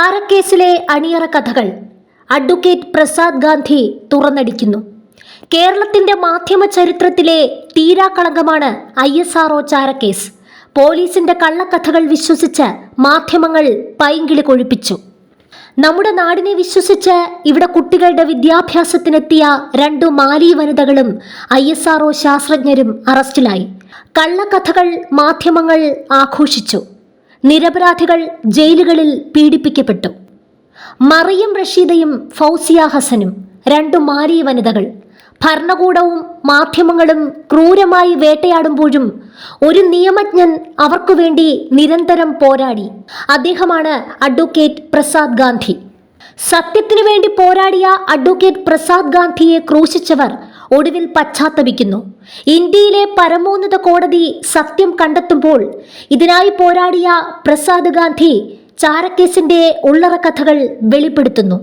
ചാരക്കേസിലെ അണിയറ കഥകൾ അഡ്വക്കേറ്റ് പ്രസാദ് ഗാന്ധി തുറന്നടിക്കുന്നു. കേരളത്തിന്റെ മാധ്യമ ചരിത്രത്തിലെ തീരാക്കളങ്കമാണ് ഐ എസ് ആർ ചാരക്കേസ്. പോലീസിന്റെ കള്ളക്കഥകൾ വിശ്വസിച്ച് മാധ്യമങ്ങൾ പൈങ്കിളി കൊഴിപ്പിച്ചു. നമ്മുടെ നാടിനെ വിശ്വസിച്ച് ഇവിടെ കുട്ടികളുടെ വിദ്യാഭ്യാസത്തിനെത്തിയ രണ്ടു മാലി വനിതകളും ഐ എസ് ആർ ശാസ്ത്രജ്ഞരും അറസ്റ്റിലായി. കള്ളക്കഥകൾ മാധ്യമങ്ങൾ ആഘോഷിച്ചു. നിരപരാധികൾ ജയിലുകളിൽ പീഡിപ്പിക്കപ്പെട്ടു. മറിയം റഷീദയും ഫൗസിയ ഹസനും രണ്ടു മാരി വനിതകൾ ഭരണകൂടവും മാധ്യമങ്ങളും ക്രൂരമായി വേട്ടയാടുമ്പോഴും ഒരു നിയമജ്ഞൻ അവർക്കു വേണ്ടി നിരന്തരം പോരാടി. അദ്ദേഹമാണ് അഡ്വക്കേറ്റ് പ്രസാദ് ഗാന്ധി. സത്യത്തിനു വേണ്ടി പോരാടിയ അഡ്വക്കേറ്റ് പ്രസാദ് ഗാന്ധിയെ ക്രൂശിച്ചവർ ഒടുവിൽ പശ്ചാത്തപിക്കുന്നു. ഇന്ത്യയിലെ പരമോന്നത കോടതി സത്യം കണ്ടെത്തുമ്പോൾ ഇതിനായി പോരാടിയ പ്രസാദ് ഗാന്ധി ചാരക്കേസിന്റെ ഉള്ളറ കഥകൾ വെളിപ്പെടുത്തുന്നു.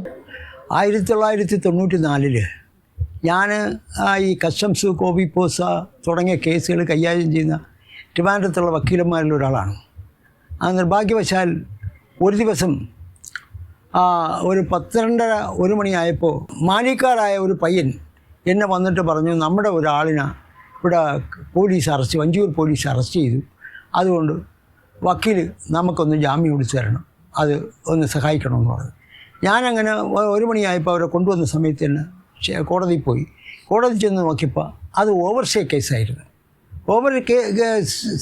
ആയിരത്തി തൊള്ളായിരത്തി തൊണ്ണൂറ്റി നാലിൽ ഞാൻ ഈ കസ്റ്റംസ് കോബി പോസ തുടങ്ങിയ കേസുകൾ കൈകാര്യം ചെയ്യുന്ന ട്രിവാൻഡ്രത്തുള്ള വക്കീലന്മാരിൽ ഒരാളാണ്. ആ നിർഭാഗ്യവശാൽ ഒരു ദിവസം ഒരു പന്ത്രണ്ടര ഒരു മണിയായപ്പോൾ മാലിക്കാരായ ഒരു പയ്യൻ എന്നെ വന്നിട്ട് പറഞ്ഞു നമ്മുടെ ഒരാളിനെ ഇവിടെ police arrest Vanchoor police arrest ചെയ്തു. അതുകൊണ്ട് വക്കീൽ നമുക്കൊന്ന് ജാമ്യം വിളിച്ചു തരണം. അത് ഒന്ന് സഹായിക്കണമെന്ന് പറഞ്ഞു. ഞാനങ്ങനെ ഒരു മണിയായപ്പോൾ അവരെ കൊണ്ടുവന്ന സമയത്ത് തന്നെ കോടതിയിൽ പോയി. കോടതി ചെന്ന് നോക്കിയപ്പോൾ അത് ഓവർ സ്റ്റേ കേസായിരുന്നു. ഓവർ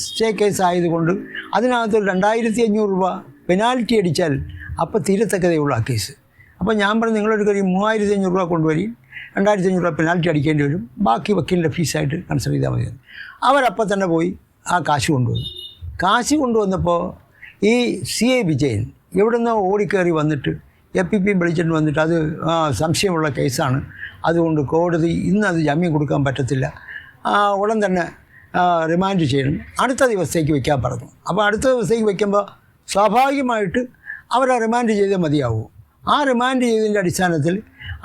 സ്റ്റേ കേസ് ആയതുകൊണ്ട് അതിനകത്ത് രണ്ടായിരത്തി അഞ്ഞൂറ് രൂപ പെനാൽറ്റി അടിച്ചാൽ അപ്പോൾ തീരത്തക്കതയുള്ള ആ കേസ്. അപ്പോൾ ഞാൻ പറഞ്ഞു നിങ്ങളൊരു കാര്യം മൂവായിരത്തി അഞ്ഞൂറ് രൂപ കൊണ്ടുവരി രണ്ടായിരത്തി അഞ്ഞൂറ് പെനാൽറ്റി അടിക്കേണ്ടി വരും. ബാക്കി വക്കീലിന്റെ ഫീസായിട്ട് കൺസിഡർ ചെയ്താൽ മതി. അവരപ്പം തന്നെ പോയി ആ കാശ് കൊണ്ടുവന്നു. കാശ് കൊണ്ടുവന്നപ്പോൾ ഈ സി എ വിജയൻ എവിടുന്നോ ഓടിക്കയറി വന്നിട്ട് എ പി പി വിളിച്ചിട്ട് വന്നിട്ട് അത് സംശയമുള്ള കേസാണ്. അതുകൊണ്ട് കോടതി ഇന്ന് അത് ജാമ്യം കൊടുക്കാൻ പറ്റത്തില്ല. ഉടൻ തന്നെ റിമാൻഡ് ചെയ്യണം. അടുത്ത ദിവസത്തേക്ക് വയ്ക്കാൻ പറഞ്ഞു. അപ്പോൾ അടുത്ത ദിവസത്തേക്ക് വെക്കുമ്പോൾ സ്വാഭാവികമായിട്ട് അവരെ റിമാൻഡ് ചെയ്തേ മതിയാവൂ. ആ റിമാൻഡ് ചെയ്തതിന്റെ അടിസ്ഥാനത്തിൽ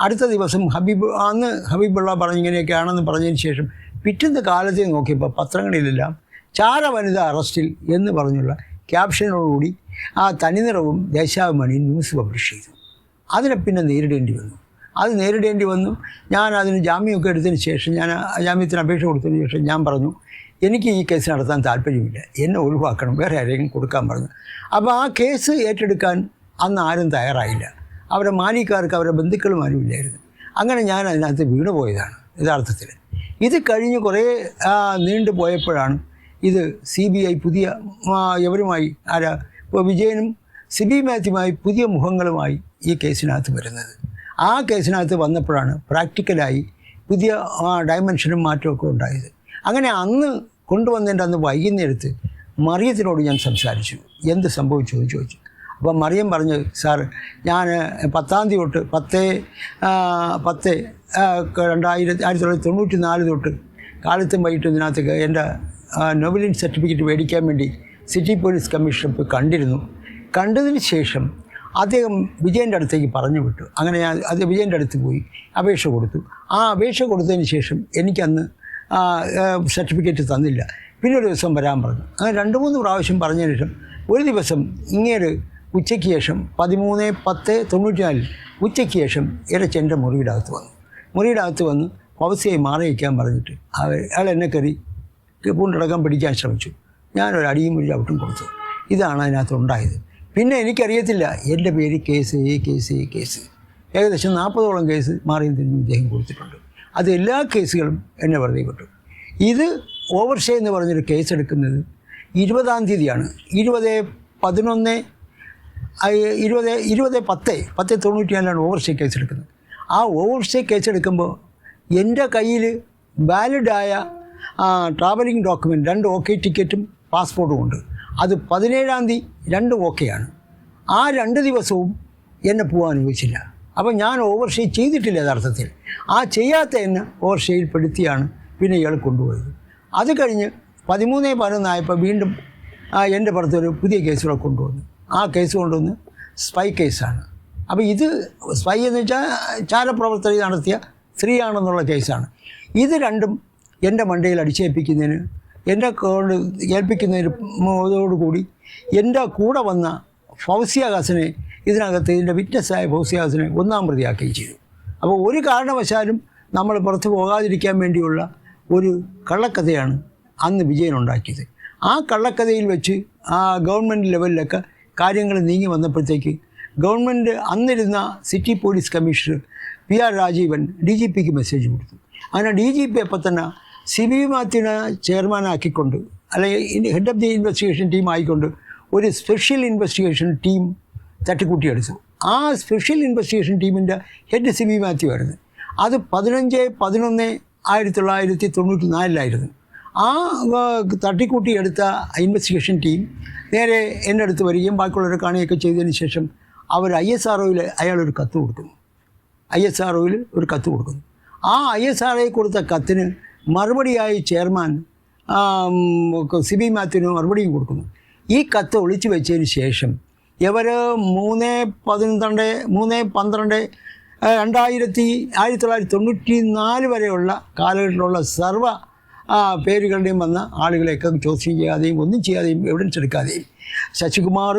അടുത്ത ദിവസം ഹബീബ് അന്ന് ഹബീബുള്ള പറഞ്ഞിങ്ങനെയൊക്കെയാണെന്ന് പറഞ്ഞതിന് ശേഷം പിറ്റേന്ന് കാലത്തെ നോക്കിയപ്പോൾ പത്രങ്ങളിലെല്ലാം ചാര വനിത അറസ്റ്റിൽ എന്ന് പറഞ്ഞുള്ള ക്യാപ്ഷനോടുകൂടി ആ തനിനിറവും ദേശാഭിമാനി ന്യൂസ് പബ്ലിഷ് ചെയ്തു. അതിനെ പിന്നെ നേരിടേണ്ടി വന്നു. അത് നേരിടേണ്ടി വന്നു. ഞാൻ അതിന് ജാമ്യമൊക്കെ എടുത്തതിന് ശേഷം ഞാൻ ജാമ്യത്തിന് അപേക്ഷ കൊടുത്തതിന് ശേഷം ഞാൻ പറഞ്ഞു എനിക്ക് ഈ കേസ് നടത്താൻ താല്പര്യമില്ല. എന്നെ ഒഴിവാക്കണം. വേറെ ആരെങ്കിലും കൊടുക്കാൻ പറഞ്ഞു. അപ്പോൾ ആ കേസ് ഏറ്റെടുക്കാൻ അന്ന് ആരും തയ്യാറായില്ല. അവരുടെ മാലിക്കാർക്ക് അവരുടെ ബന്ധുക്കളും ആരും ഇല്ലായിരുന്നു അങ്ങനെ ഞാൻ അതിനകത്ത് വീണ് പോയതാണ് യഥാർത്ഥത്തിൽ. ഇത് കഴിഞ്ഞ് കുറേ നീണ്ടു പോയപ്പോഴാണ് ഇത് സി ബി ഐ പുതിയ എവരുമായി ആരാ ഇപ്പോൾ വിജയനും സിബി മാത്യുമായി പുതിയ മുഖങ്ങളുമായി ഈ കേസിനകത്ത് വരുന്നത്. ആ കേസിനകത്ത് വന്നപ്പോഴാണ് പ്രാക്ടിക്കലായി പുതിയ ഡയമെൻഷനും മാറ്റമൊക്കെ ഉണ്ടായത്. അങ്ങനെ അന്ന് കൊണ്ടുവന്നതിന്റെ അന്ന് വൈകുന്നേരത്ത് മറിയത്തിനോട് ഞാൻ സംസാരിച്ചു. എന്ത് സംഭവിച്ചു എന്ന് ചോദിച്ചു. അപ്പം മറിയം പറഞ്ഞു സാർ ഞാൻ പത്താം തീയതി തൊട്ട് പത്ത് പത്ത് രണ്ടായിരത്തി ആയിരത്തി തൊള്ളായിരത്തി തൊണ്ണൂറ്റി നാല് തൊട്ട് കാലത്തും വൈകിട്ടും ഇതിനകത്ത് എന്റെ നോബിലിൻ സർട്ടിഫിക്കറ്റ് മേടിക്കാൻ വേണ്ടി സിറ്റി പോലീസ് കമ്മീഷണർ പോയി കണ്ടിരുന്നു. കണ്ടതിന് ശേഷം അദ്ദേഹം വിജയന്റെ അടുത്തേക്ക് പറഞ്ഞു വിട്ടു. അങ്ങനെ ഞാൻ അത് വിജയന്റെ അടുത്ത് പോയി അപേക്ഷ കൊടുത്തു. ആ അപേക്ഷ കൊടുത്തതിന് ശേഷം എനിക്കന്ന് സർട്ടിഫിക്കറ്റ് തന്നില്ല. പിന്നെ ഒരു ദിവസം വരാൻ പറഞ്ഞു. അങ്ങനെ രണ്ട് മൂന്ന് പ്രാവശ്യം പറഞ്ഞതിന് ശേഷം ഒരു ദിവസം ഇങ്ങേര് ഉച്ചയ്ക്ക് ശേഷം പതിമൂന്ന് പത്ത് തൊണ്ണൂറ്റിനാലിൽ ഉച്ചയ്ക്ക് ശേഷം ഇരച്ച് എന്റെ മുറിയുടെ അകത്ത് വന്നു. മുറിയുടെ അകത്ത് വന്ന് പവസിയായി മാറി വയ്ക്കാൻ പറഞ്ഞിട്ട് അവർ അയാൾ എന്നെ കയറി പൂണ്ടടക്കം പിടിക്കാൻ ശ്രമിച്ചു. ഞാനൊരു അടിയും ഒരു കൊടുത്തു. ഇതാണ് അതിനകത്ത് ഉണ്ടായത്. പിന്നെ എനിക്കറിയത്തില്ല എന്റെ പേര് കേസ് ഈ കേസ് ഈ കേസ്. ഏകദേശം നാൽപ്പതോളം കേസ് മാറിയും തിരിഞ്ഞും ഇദ്ദേഹം കൊടുത്തിട്ടുണ്ട്. അത് എല്ലാ കേസുകളും എന്നെ വെറുതെ പെട്ടു ഇത് ഓവർഷേ എന്ന് പറഞ്ഞൊരു കേസ് എടുക്കുന്നത് ഇരുപതാം തീയതിയാണ്. ഇരുപത് പതിനൊന്ന് ഇരുപത് ഇരുപത് പത്ത് പത്ത് തൊണ്ണൂറ്റിനാലാണ് ഓവർസ്റ്റേ കേസ് എടുക്കുന്നത്. ആ ഓവർസ്റ്റേ കേസ് എടുക്കുമ്പോൾ എന്റെ കയ്യിൽ വാലിഡായ ട്രാവലിംഗ് ഡോക്യുമെന്റ് രണ്ട് ഓക്കെ ടിക്കറ്റും പാസ്പോർട്ടും ഉണ്ട്. അത് പതിനേഴാം തീയതി രണ്ട് ഓക്കെയാണ് ആ രണ്ട് ദിവസവും എന്നെ പോകാൻ അനുവദിച്ചില്ല. അപ്പോൾ ഞാൻ ഓവർസ്റ്റേ ചെയ്തിട്ടില്ല യഥാർത്ഥത്തിൽ. ആ ചെയ്യാത്ത എന്നെ ഓവർസ്റ്റേയിൽ പെടുത്തിയാണ് പിന്നെ ഇയാൾ കൊണ്ടുപോയത്. അത് കഴിഞ്ഞ് പതിമൂന്ന് പതിനൊന്നായപ്പോൾ വീണ്ടും എന്റെ പുറത്തൊരു പുതിയ കേസുകൾ കൊണ്ടുവന്നു. ആ കേസ് കൊണ്ടുവന്ന് സ്പൈ കേസാണ്. അപ്പോൾ ഇത് സ്പൈ എന്ന് വെച്ചാൽ ചാരപ്രവർത്തനം നടത്തിയ സ്ത്രീയാണെന്നുള്ള കേസാണ്. ഇത് രണ്ടും എന്റെ മണ്ടയിൽ അടിച്ചേൽപ്പിക്കുന്നതിന് എന്റെ കൊണ്ട് ഏൽപ്പിക്കുന്നതിന് കൂടി എന്റെ കൂടെ വന്ന ഫൗസിയ ഹസനെ ഇതിനകത്ത് ഇതിന്റെ വിറ്റ്നസ്സായ ഫൗസിയ ഹസനെ ഒന്നാം പ്രതിയാക്കുകയും ചെയ്തു. അപ്പോൾ ഒരു കാരണവശാലും നമ്മൾ പുറത്ത് പോകാതിരിക്കാൻ വേണ്ടിയുള്ള ഒരു കള്ളക്കഥയാണ് അന്ന് വിജയൻ ഉണ്ടാക്കിയത്. ആ കള്ളക്കഥയിൽ വെച്ച് ആ ഗവൺമെന്റ് ലെവലിലൊക്കെ കാര്യങ്ങൾ നീങ്ങി വന്നപ്പോഴത്തേക്ക് government അന്നിരുന്ന city police commissioner P R Rajeevan D G പിക്ക് മെസ്സേജ് കൊടുത്തു. അങ്ങനെ ഡി ജി പി അപ്പം തന്നെ സി ബി മാത്യുവിനെ ചെയർമാനാക്കിക്കൊണ്ട് അല്ലെങ്കിൽ head of the investigation team ആയിക്കൊണ്ട് ഒരു സ്പെഷ്യൽ ഇൻവെസ്റ്റിഗേഷൻ ടീം തട്ടിക്കൂട്ടിയെടുത്തു. ആ സ്പെഷ്യൽ ഇൻവെസ്റ്റിഗേഷൻ ടീമിന്റെ ഹെഡ് സി ബി മാത്യു ആയിരുന്നു. അത് പതിനഞ്ച് പതിനൊന്ന് ആയിരത്തി തൊള്ളായിരത്തി തൊണ്ണൂറ്റി നാലിലായിരുന്നു ആ, തട്ടിക്കൂട്ടിയെടുത്ത ഇൻവെസ്റ്റിഗേഷൻ ടീം നേരെ എന്റെ അടുത്ത് വരികയും ബാക്കിയുള്ളവരെ കാണുകയൊക്കെ ചെയ്തതിന് ശേഷം അവർ ഐ എസ് ആർ ഒയിൽ അയാളൊരു കത്ത് കൊടുക്കുന്നു ഐ എസ് ആർ ഒയിൽ ഒരു കത്ത് കൊടുക്കുന്നു. ആ ഐ എസ് ആർ കൊടുത്ത കത്തിന് മറുപടിയായി ചെയർമാൻ സി ബി മാത്യുവിന് മറുപടിയും കൊടുക്കുന്നു. ഈ കത്ത് ഒളിച്ചു വെച്ചതിന് ശേഷം ഇവർ മൂന്ന് പതിനൊന്ന് മൂന്ന് പന്ത്രണ്ട് രണ്ടായിരത്തി ആയിരത്തി തൊള്ളായിരത്തി തൊണ്ണൂറ്റി നാല് വരെയുള്ള കാലഘട്ടത്തിലുള്ള സർവ ആ, പേരുകളുടെയും വന്ന ആളുകളെയൊക്കെ ചോദ്യം ചെയ്യാതെയും ഒന്നും ചെയ്യാതെയും എവിഡൻസ് എടുക്കാതെയും. ശശികുമാർ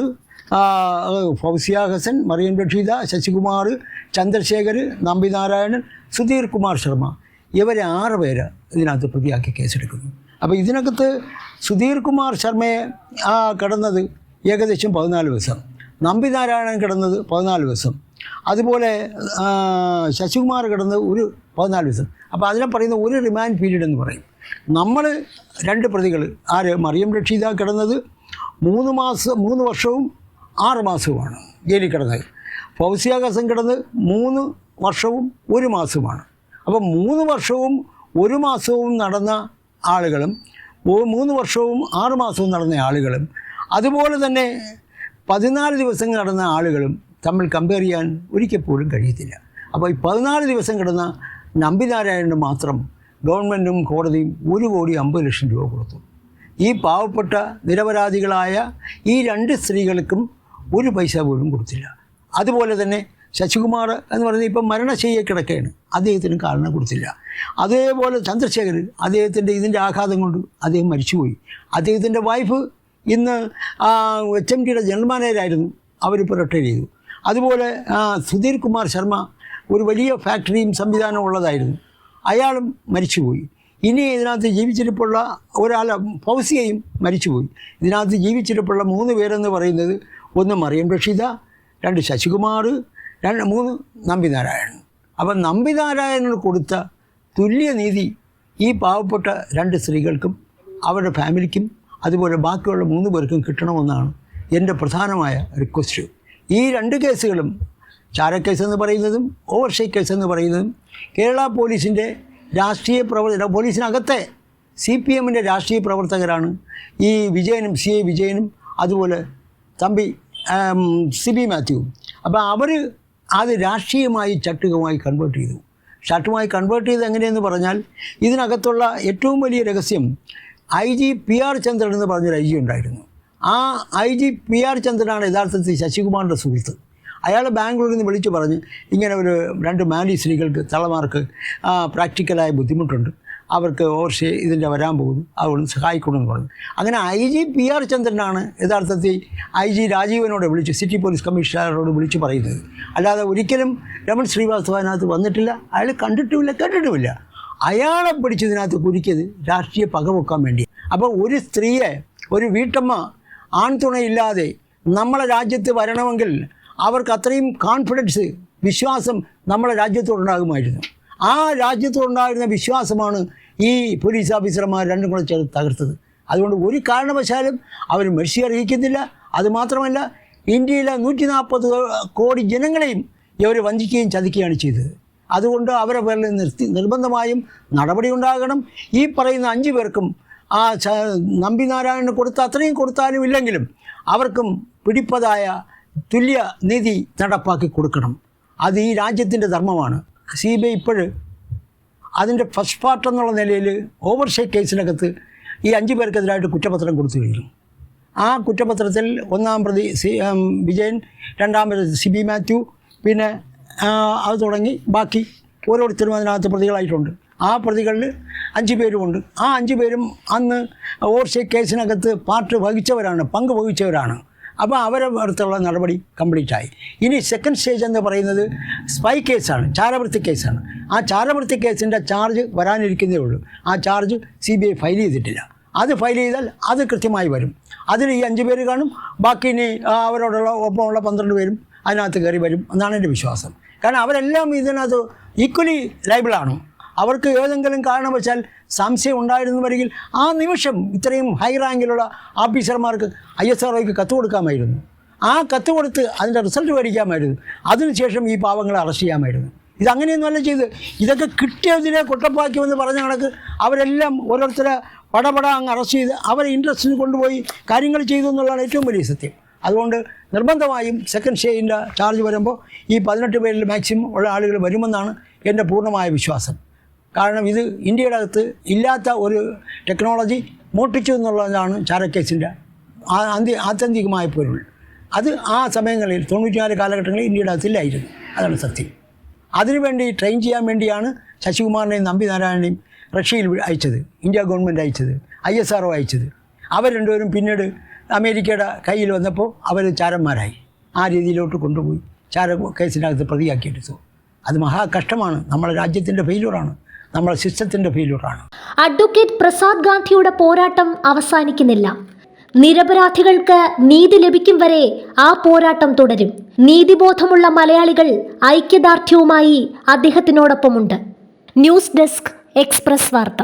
ഫൗസിയ ഹസൻ മറിയം റഷീദ ശശികുമാർ ചന്ദ്രശേഖർ നമ്പി നാരായണൻ സുധീർ കുമാർ ശർമ്മ. ഇവരെ ആറ് പേര് ഇതിനകത്ത് പ്രതിയാക്കി കേസെടുക്കുന്നു. അപ്പോൾ ഇതിനകത്ത് സുധീർ കുമാർ ശർമ്മയെ ആ, കിടന്നത് ഏകദേശം പതിനാല് ദിവസം. നമ്പി നാരായണൻ കിടന്നത് പതിനാല് ദിവസം. അതുപോലെ ശശികുമാർ കിടന്ന് ഒരു പതിനാല് ദിവസം. അപ്പോൾ അതിനെ പറയുന്ന ഒരു റിമാൻഡ് പീരീഡ് എന്ന് പറയും. നമ്മൾ രണ്ട് പ്രതികൾ ആര്? മറിയം രക്ഷിത കിടന്നത് മൂന്ന് മാസം മൂന്ന് വർഷവും ആറ് മാസവുമാണ് ജയിലിൽ കിടന്നത്. ഹസൻ കിടന്ന് മൂന്ന് വർഷവും ഒരു മാസവുമാണ്. അപ്പോൾ മൂന്ന് വർഷവും ഒരു മാസവും നടന്ന ആളുകളും മൂന്ന് വർഷവും ആറ് മാസവും നടന്ന ആളുകളും അതുപോലെ തന്നെ പതിനാല് ദിവസം നടന്ന ആളുകളും തമ്മിൽ കമ്പയർ ചെയ്യാൻ ഒരിക്കൽ പോലും കഴിയത്തില്ല. അപ്പോൾ ഈ പതിനാല് ദിവസം കിടന്ന നമ്പിനാരായണന് മാത്രം ഗവൺമെന്റും കോടതിയും ഒരു കോടി അമ്പത് ലക്ഷം രൂപ കൊടുത്തു. ഈ പാവപ്പെട്ട നിരപരാധികളായ ഈ രണ്ട് സ്ത്രീകൾക്കും ഒരു പൈസ പോലും കൊടുത്തില്ല. അതുപോലെ തന്നെ ശശികുമാർ എന്ന് പറയുന്നത് ഇപ്പം മരണശയ്യ കിടക്കുകയാണ്. അദ്ദേഹത്തിന് കാരണം കൊടുത്തില്ല. അതേപോലെ ചന്ദ്രശേഖർ അദ്ദേഹത്തിന്റെ ഇതിന്റെ ആഘാതം കൊണ്ട് അദ്ദേഹം മരിച്ചുപോയി. അദ്ദേഹത്തിന്റെ വൈഫ് ഇന്ന് എച്ച് എം ടിയുടെ ജനറൽ മാനേജരായിരുന്നു അവരിപ്പോൾ റിട്ടയർ ചെയ്തു. അതുപോലെ സുധീർ കുമാർ ശർമ്മ ഒരു വലിയ ഫാക്ടറിയും സംവിധാനവും ഉള്ളതായിരുന്നു. അയാളും മരിച്ചുപോയി. ഇനി ഇതിനകത്ത് ജീവിച്ചിരിപ്പുള്ള ഒരാൾ ഫൗസിയയും മരിച്ചുപോയി. ഇതിനകത്ത് ജീവിച്ചിരിപ്പുള്ള മൂന്ന് പേരെന്ന് പറയുന്നത് ഒന്ന് മറിയം റഷീദ രണ്ട് ശശികുമാർ രണ്ട് മൂന്ന് നമ്പിനാരായണൻ. അപ്പം നമ്പിനാരായണന് കൊടുത്ത തുല്യനീതി ഈ പാവപ്പെട്ട രണ്ട് സ്ത്രീകൾക്കും അവരുടെ ഫാമിലിക്കും അതുപോലെ ബാക്കിയുള്ള മൂന്ന് പേർക്കും കിട്ടണമെന്നാണ് എന്റെ പ്രധാനമായ റിക്വസ്റ്റ്. ഈ രണ്ട് കേസുകളും ചാരക്കേസ് എന്ന് പറയുന്നതും ഓവർഷേ കേസ് എന്ന് പറയുന്നതും കേരള പോലീസിന്റെ രാഷ്ട്രീയ പ്രവർത്തക പോലീസിനകത്തെ സി പി എമ്മിന്റെ രാഷ്ട്രീയ പ്രവർത്തകരാണ് ഈ വിജയനും സി എ വിജയനും അതുപോലെ തമ്പി സി ബി മാത്യുവും അപ്പോൾ അവർ അത് രാഷ്ട്രീയമായി ചട്ടുകമായി കൺവേർട്ട് ചെയ്തു. ഷട്ടുമായി കൺവേർട്ട് ചെയ്ത് എങ്ങനെയെന്ന് പറഞ്ഞാൽ ഇതിനകത്തുള്ള ഏറ്റവും വലിയ രഹസ്യം I G P R Chandran എന്ന് പറഞ്ഞൊരു ഐ ജി ഉണ്ടായിരുന്നു. ആ ഐ ജി പി ആർ ചന്ദ്രനാണ് യഥാർത്ഥത്തിൽ ശശികുമാറിന്റെ സുഹൃത്ത്. അയാൾ ബാംഗ്ലൂരിൽ നിന്ന് വിളിച്ചു പറഞ്ഞ് ഇങ്ങനെ ഒരു രണ്ട് മാലി സ്ത്രീകൾക്ക് തളമാർക്ക് പ്രാക്ടിക്കലായ ബുദ്ധിമുട്ടുണ്ട്. അവർക്ക് ഓർഷെ ഇതിന്റെ വരാൻ പോകുന്നു. അതുകൊണ്ട് സഹായിക്കണമെന്ന് പറഞ്ഞു. അങ്ങനെ ഐ ജി പി ആർ ചന്ദ്രനാണ് യഥാർത്ഥത്തിൽ ഐ ജി രാജീവനോട് വിളിച്ച് സിറ്റി പോലീസ് കമ്മീഷണറോട് വിളിച്ച് പറയുന്നത്. അല്ലാതെ ഒരിക്കലും രമൺ ശ്രീവാസ്തവ അതിനകത്ത് വന്നിട്ടില്ല. അയാൾ കണ്ടിട്ടുമില്ല കേട്ടിട്ടുമില്ല. അയാളെ പിടിച്ചതിനകത്ത് കുരുക്കിയത് രാഷ്ട്രീയ പകവെക്കാൻ വേണ്ടി അപ്പോൾ ഒരു സ്ത്രീയെ ഒരു വീട്ടമ്മ ആൺതുണയില്ലാതെ നമ്മളെ രാജ്യത്ത് വരണമെങ്കിൽ അവർക്ക് അത്രയും കോൺഫിഡൻസ് വിശ്വാസം നമ്മളെ രാജ്യത്തോടുണ്ടാകുമായിരുന്നു ആ രാജ്യത്തോടുണ്ടായിരുന്ന വിശ്വാസമാണ് ഈ പോലീസ് ഓഫീസർമാർ രണ്ടും കൂടെ ചേർത്ത് തകർത്തത്. അതുകൊണ്ട് ഒരു കാരണവശാലും അവർ മെർസി അറിയിക്കുന്നില്ല. അതുമാത്രമല്ല ഇന്ത്യയിലെ നൂറ്റി നാൽപ്പത് കോടി ജനങ്ങളെയും ഇവർ വഞ്ചിക്കുകയും ചതിക്കുകയാണ് ചെയ്തത്. അതുകൊണ്ട് അവരെ പേരിൽ നിർത്തി നിർബന്ധമായും നടപടി ഉണ്ടാകണം. ഈ പറയുന്ന അഞ്ച് പേർക്കും ആ ച- നമ്പിനാരായണന് കൊടുത്ത അത്രയും കൊടുത്താലും ഇല്ലെങ്കിലും അവർക്കും പിടിപ്പതായ തുല്യ നീതി നടപ്പാക്കി കൊടുക്കണം. അത് ഈ രാജ്യത്തിന്റെ ധർമ്മമാണ്. സി ബി ഐ ഇപ്പോഴ് അതിന്റെ ഫസ്റ്റ് പാർട്ട് എന്നുള്ള നിലയിൽ ഓവർഷേ കേസിനകത്ത് ഈ അഞ്ച് പേർക്കെതിരായിട്ട് കുറ്റപത്രം കൊടുത്തു കഴിഞ്ഞു. ആ കുറ്റപത്രത്തിൽ ഒന്നാം പ്രതി സി വിജയൻ രണ്ടാം പ്രതി സി ബി മാത്യു പിന്നെ അത് തുടങ്ങി ബാക്കി ഓരോരുത്തരും അതിനകത്ത് പ്രതികളായിട്ടുണ്ട്. ആ പ്രതികളിൽ അഞ്ച് പേരുമുണ്ട്. ആ അഞ്ച് പേരും അന്ന് ഓർഷ കേസിനകത്ത് പാർട്ട് വഹിച്ചവരാണ് പങ്ക് വഹിച്ചവരാണ്. അപ്പോൾ അവരെ അടുത്തുള്ള നടപടി കംപ്ലീറ്റ് ആയി. ഇനി സെക്കൻഡ് സ്റ്റേജ് എന്ന് പറയുന്നത് സ്പൈ കേസാണ് ചാരവൃത്തി കേസാണ് ആ ചാരവൃത്തി കേസിന്റെ ചാർജ് വരാനിരിക്കുന്നേ ഉള്ളൂ. ആ charge C B I file ചെയ്തിട്ടില്ല. അത് ഫയൽ ചെയ്താൽ അത് കൃത്യമായി വരും. അതിൽ ഈ അഞ്ച് പേര് കാണും. ബാക്കി ഇനി അവരോടുള്ള ഒപ്പമുള്ള പന്ത്രണ്ട് പേരും അതിനകത്ത് കയറി വരും എന്നാണ് എന്റെ വിശ്വാസം. കാരണം അവരെല്ലാം ഇതിനകത്ത് ഈക്വലി ലൈബിളാണ് അവർക്ക് ഏതെങ്കിലും കാരണവശാൽ സംശയം ഉണ്ടായിരുന്നു വരികിൽ ആ നിമിഷം ഇത്രയും ഹൈ റാങ്കിലുള്ള ഓഫീസർമാർക്ക് ഐ എസ് ആർ കത്ത് കൊടുക്കാമായിരുന്നു. ആ കത്ത് കൊടുത്ത് അതിന്റെ റിസൾട്ട് മേടിക്കാമായിരുന്നു. അതിനുശേഷം ഈ പാവങ്ങളെ അറസ്റ്റ് ചെയ്യാമായിരുന്നു. ഇതങ്ങനെയൊന്നുമല്ല ചെയ്ത്. ഇതൊക്കെ കിട്ടിയതിനെ കൊട്ടപ്പാക്കുമെന്ന് പറഞ്ഞ കണക്ക് അവരെല്ലാം ഓരോരുത്തരെ പടപട അങ്ങ് അറസ്റ്റ് ചെയ്ത് അവരെ ഇൻട്രസ്റ്റിന് കൊണ്ടുപോയി കാര്യങ്ങൾ ചെയ്തു എന്നുള്ളതാണ് ഏറ്റവും വലിയ സത്യം. അതുകൊണ്ട് നിർബന്ധമായും സെക്കൻഡ് ഷെയിന്റെ ചാർജ് വരുമ്പോൾ ഈ പതിനെട്ട് പേരിൽ മാക്സിമം ഉള്ള ആളുകൾ വരുമെന്നാണ് എന്റെ പൂർണമായ വിശ്വാസം. കാരണം ഇത് ഇന്ത്യയുടെ അകത്ത് ഇല്ലാത്ത ഒരു ടെക്നോളജി മോട്ടിച്ചു എന്നുള്ളതാണ് ചാരക്കേസിന്റെ ആത്യന്തികമായ പൊരുൾ. അത് ആ സമയങ്ങളിൽ തൊണ്ണൂറ്റിനാല് കാലഘട്ടങ്ങളിൽ ഇന്ത്യയുടെ അകത്തില്ലായിരുന്നു. അതാണ് സത്യം. അതിനുവേണ്ടി ട്രെയിൻ ചെയ്യാൻ വേണ്ടിയാണ് ശശികുമാറിനെയും നമ്പി നാരായണനെയും റഷ്യയിൽ അയച്ചത് ഇന്ത്യ ഗവൺമെന്റ് അയച്ചത് ഐ എസ് ആർ അയച്ചത്. അവർ രണ്ടുപേരും പിന്നീട് അമേരിക്കയുടെ കയ്യിൽ വന്നപ്പോൾ അവർ ചാരന്മാരായി. ആ രീതിയിലോട്ട് കൊണ്ടുപോയി ചാര കേസിനകത്ത് പ്രതിയാക്കിയെടുത്തു. അത് മഹാകഷ്ടമാണ്. നമ്മുടെ രാജ്യത്തിന്റെ ഫെയിലൂറാണ് നമ്മുടെ സിസ്റ്റത്തിന്റെ ഫെയിലൂറാണ് അഡ്വക്കേറ്റ് പ്രസാദ് ഗാന്ധിയുടെ പോരാട്ടം അവസാനിക്കുന്നില്ല. നിരപരാധികൾക്ക് നീതി ലഭിക്കും വരെ ആ പോരാട്ടം തുടരും. നീതിബോധമുള്ള മലയാളികൾ ഐക്യദാർഢ്യവുമായി അദ്ദേഹത്തിനോടൊപ്പമുണ്ട്. ന്യൂസ് ഡെസ്ക് എക്സ്പ്രസ് വാർത്ത.